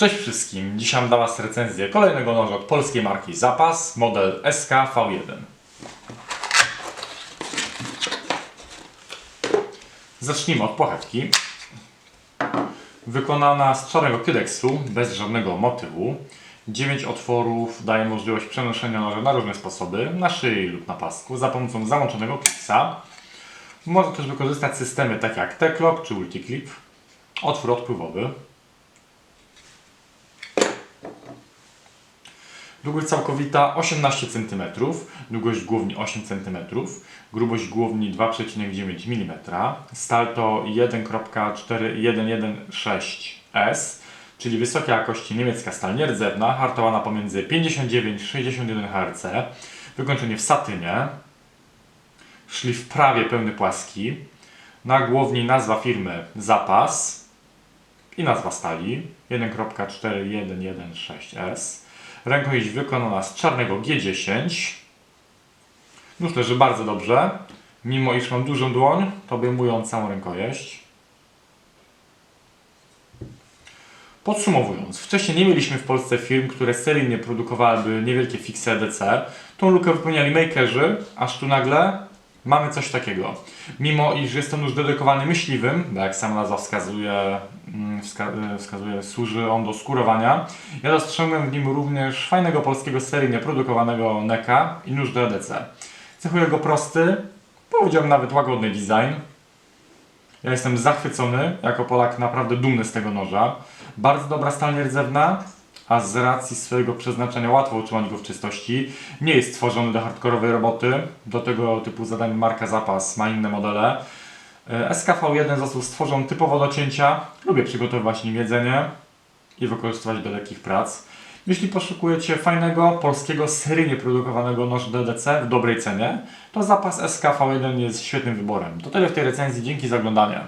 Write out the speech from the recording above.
Cześć wszystkim, dzisiaj mam dla Was recenzję kolejnego noża od polskiej marki Zapas, model SK-V1. Zacznijmy od płachewki. Wykonana z czarnego kydeksu, bez żadnego motywu. 9 otworów daje możliwość przenoszenia noża na różne sposoby, na szyi lub na pasku, za pomocą załączonego klipsa. Można też wykorzystać systemy takie jak T-Clock czy Ulticlip. Otwór odpływowy. Długość całkowita 18 cm, długość głowni 8 cm, grubość głowni 2,9 mm, stal to 1.4116S, czyli wysokiej jakości niemiecka stal nierdzewna, hartowana pomiędzy 59-61 Hz, wykończenie w satynie, szlif prawie pełny płaski, na głowni nazwa firmy Zapas i nazwa stali. 1.4116S. Rękojeść wykonana z czarnego G10. Nóż leży bardzo dobrze. Mimo iż mam dużą dłoń, to obejmują całą rękojeść. Podsumowując, wcześniej nie mieliśmy w Polsce firm, które seryjnie produkowałyby niewielkie fiksy EDC. Tą lukę wypełniali makerzy, aż tu nagle mamy coś takiego. Mimo iż jest to nóż dedykowany myśliwym, jak sama nazwa wskazuje, wska e, wskazuje służy on do skórowania, ja dostrzegłem w nim również fajnego polskiego seryjnie produkowanego NECA i nóż do EDC. Cechuje go prosty, powiedziałbym nawet łagodny design. Ja jestem zachwycony, jako Polak naprawdę dumny z tego noża. Bardzo dobra stal nierdzewna, a z racji swojego przeznaczenia łatwo utrzymać go w czystości. Nie jest stworzony do hardkorowej roboty. Do tego typu zadań marka Zapas ma inne modele. E, SKV1 został stworzony typowo do cięcia. Lubię przygotowywać nim jedzenie i wykorzystywać do lekkich prac. Jeśli poszukujecie fajnego, polskiego, seryjnie produkowanego noża DDC w dobrej cenie, to zapas SKV1 jest świetnym wyborem. To tyle w tej recenzji. Dzięki za oglądanie.